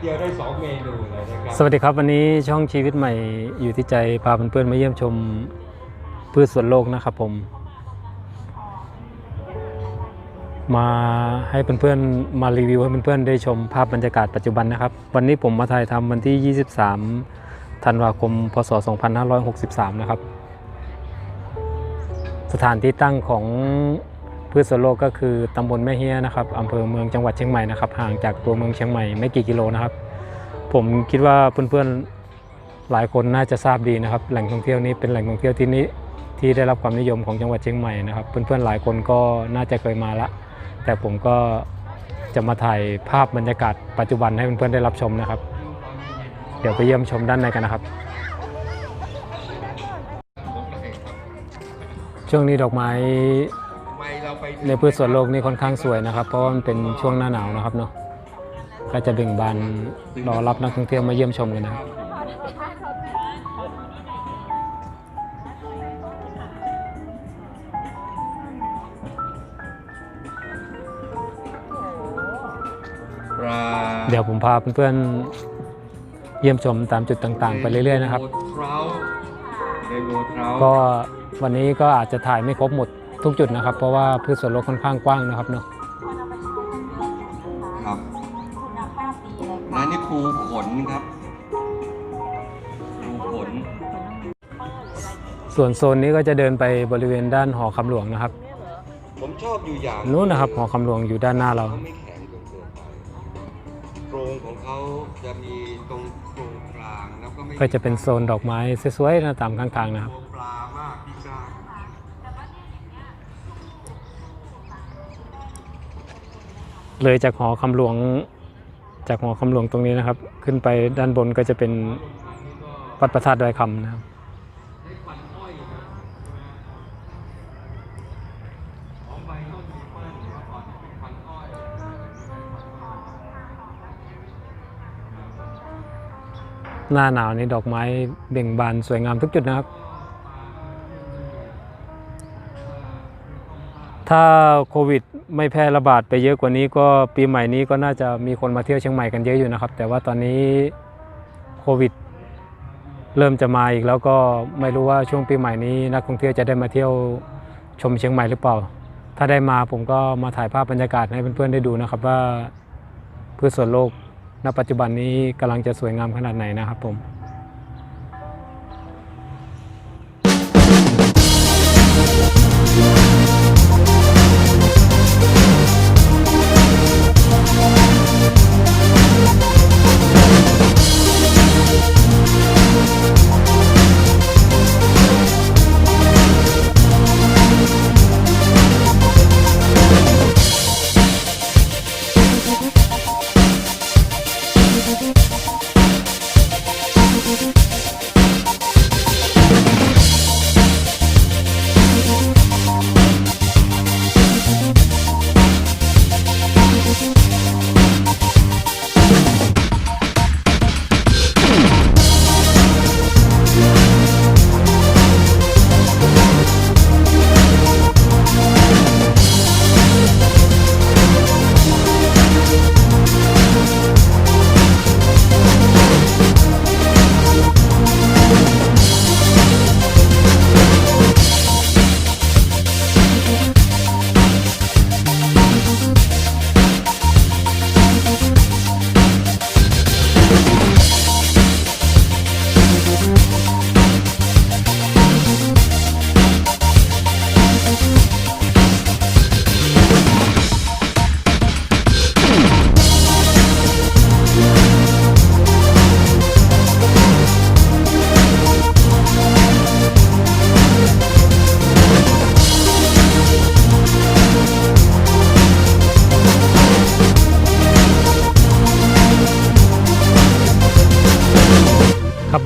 เดียวได้สองเมนูเลยนะครับสวัสดีครับวันนี้ช่องชีวิตใหม่อยู่ที่ใจพาเพื่อนๆมาเยี่ยมชมพืชสวนโลกนะครับผม มาให้เพื่อนๆมารีวิวให้เพื่อนๆได้ชมภาพบรรยากาศปัจจุบันนะครับ วันนี้ผมมาถ่ายทำวันที่ 23 ธันวาคม พศ 2563 นะครับ สถานที่ตั้งของ พืชสโลกก็คือตำบลแม่เฮียนะครับอำเภอเมืองจังหวัดเชียงใหม่นะครับห่างจากตัวเมืองเชียงใหม่ไม่กี่กิโลนะครับ ผมคิดว่าเพื่อนๆหลายคนน่าจะทราบดีนะครับ แหล่งท่องเที่ยวนี้เป็นแหล่งท่องเที่ยวที่นี้ที่ได้รับความนิยมของจังหวัดเชียงใหม่นะครับเพื่อนๆหลายคนก็น่าจะเคยมาละ แต่ผมก็จะมาถ่ายภาพบรรยากาศปัจจุบันให้เพื่อนๆได้รับชมนะครับ เดี๋ยวไปเยี่ยมชมด้านในกันนะครับ ช่วงนี้ดอกไม้ ในพืชสวนโลกนี่ค่อนข้างสวยนะครับ เพราะว่ามันเป็นช่วงหน้าหนาวนะครับเนาะก็จะเบ่งบานรอรับนักท่องเที่ยวมาเยี่ยมชมกันนะครับปลาเดี๋ยวผมพาเพื่อนๆเยี่ยมชมตามจุดต่างๆ ไปเรื่อยๆนะครับเทราเรนโบว์เทราก็วันนี้ก็อาจจะถ่ายไม่ครบหมด ทุกจุดนะครับ เพราะว่าพืชสวนโลกค่อนข้างกว้างนะครับเนาะครับร้านนี้ภูขนครับภูขนส่วนโซนนี้ก็จะเดินไปบริเวณด้านหอคำหลวงนะครับผมชอบอยู่อย่างนู้นนะครับหอคำหลวงอยู่ด้านหน้าเรา เขาไม่แข็งจนเกินไปโครงของเขาจะมีตรงโครงกลางแล้วก็ไม่ ก็จะเป็นโซนดอกไม้สวยๆนะตามข้างๆนะครับตัวปล เลยจากหอคำหลวงจากหอคำหลวงตรงนี้นะครับ ขึ้นไปด้านบนก็จะเป็นวัดพระธาตุดอยคำนะครับหน้าหนาวนี้ดอกไม้เบ่งบานสวยงามทุกจุดนะครับ ถ้าโควิดไม่แพร่ระบาดไปเยอะกว่านี้ก็ปีใหม่นี้ก็น่าจะมีคนมาเที่ยวเชียงใหม่กันเยอะอยู่นะครับ แต่ว่าตอนนี้โควิดเริ่มจะมาอีกแล้วก็ไม่รู้ว่าช่วงปีใหม่นี้นักท่องเที่ยวจะได้มาเที่ยวชมเชียงใหม่หรือเปล่า ถ้าได้มาผมก็มาถ่ายภาพบรรยากาศให้เพื่อนๆได้ดูนะครับว่าพืชสวนโลกณปัจจุบันนี้กำลังจะสวยงามขนาดไหนนะครับผม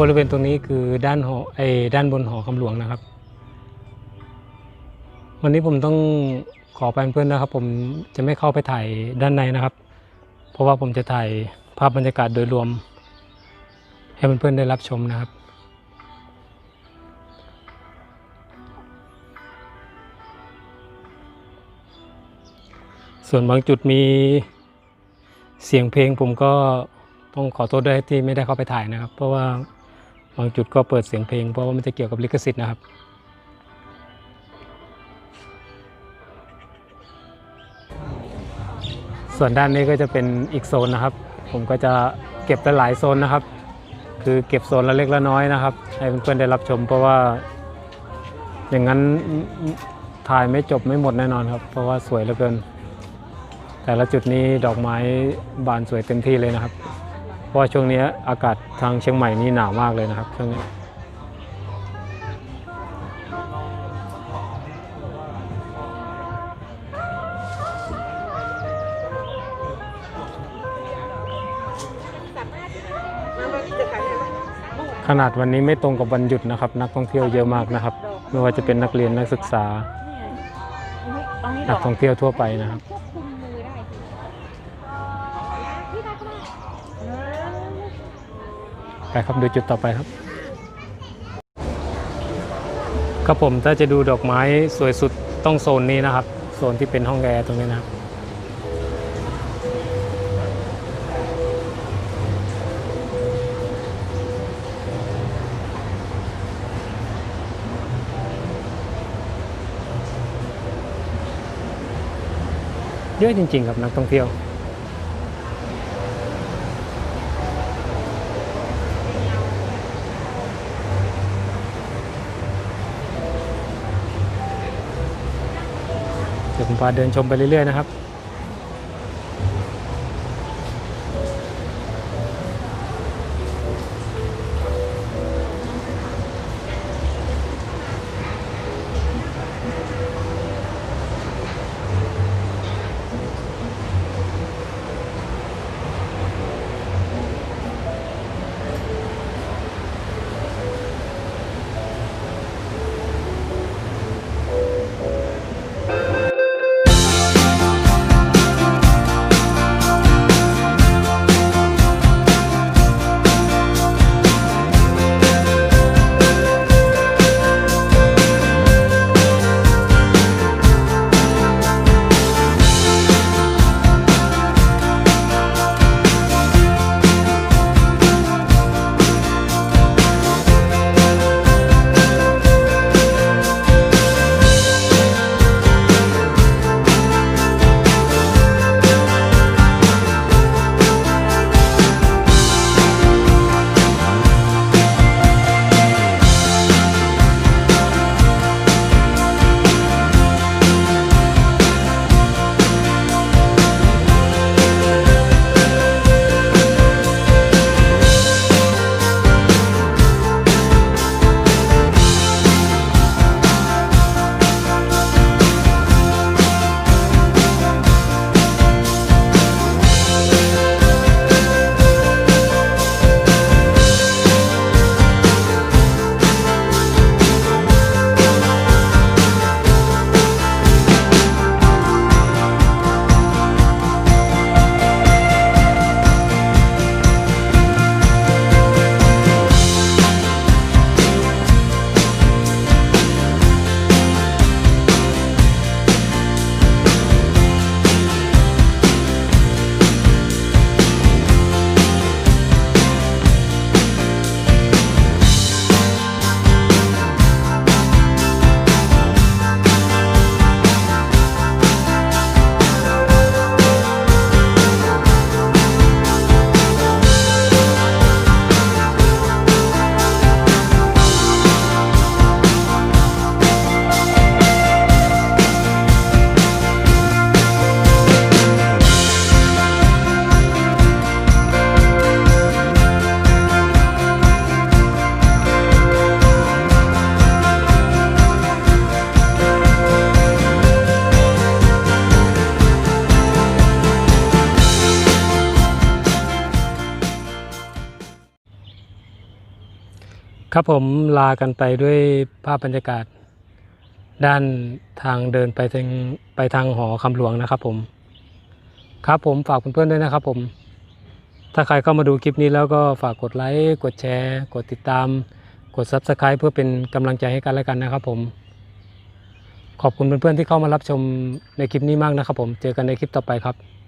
บริเวณตรงนี้คือด้านหอไอ้ด้านบนหอคำหลวงนะครับ วันนี้ผมต้องขอไปเพื่อนนะครับ ผมจะไม่เข้าไปถ่ายด้านในนะครับ เพราะว่าผมจะถ่ายภาพบรรยากาศโดยรวม ให้เพื่อนๆได้รับชมนะครับส่วนบางจุดมีเสียงเพลงผมก็ต้องขอโทษด้วยที่ไม่ได้เข้าไปถ่ายนะครับ เพราะว่า บางจุดก็เปิดเสียงเพลงเพราะว่ามันจะเกี่ยวกับลิขสิทธิ์นะครับ ส่วนด้านนี้ก็จะเป็นอีกโซนนะครับ ผมก็จะเก็บหลายโซนนะครับ คือเก็บโซนละเล็กละน้อยนะครับ ให้เพื่อนๆได้รับชม เพราะว่า อย่างนั้นถ่ายไม่จบไม่หมดแน่นอนครับ เพราะว่าสวยเหลือเกิน แต่ละจุดนี้ดอกไม้บานสวยเต็มที่เลยนะครับ เพราะช่วงนี้อากาศทางเชียงใหม่นี่หนาวมากเลยนะครับช่วงนี้ขนาดวันนี้ไม่ตรงกับวันหยุดนะครับ นักท่องเที่ยวเยอะมากนะครับ ไม่ว่าจะเป็นนักเรียนนักศึกษา นักท่องเที่ยวทั่วไปนะครับ ไปครับดูจุดต่อไปครับ ครับผมถ้าจะดูดอกไม้สวยสุดต้องโซนนี้นะครับ โซนที่เป็นห้องแอร์ตรงนี้นะครับเยอะจริงๆครับนักท่องเที่ยวเดี๋ยว ผมพาเดินชมไปเรื่อยๆนะครับ ครับผมลากันไปด้วยภาพบรรยากาศ ด้านทางเดินไปทางไปทางหอคำหลวงนะครับ ผม ครับผมฝากเพื่อนๆด้วยนะครับ ผม ถ้าใครเข้ามาดูคลิปนี้แล้วก็ฝากกดไลค์กดแชร์ กดติดตาม กด Subscribe เพื่อเป็นกำลังใจให้กันและกันนะครับ ผม ขอบคุณเพื่อนๆที่เข้ามารับชมในคลิปนี้มากนะครับ ผมเจอกันในคลิปต่อไปครับ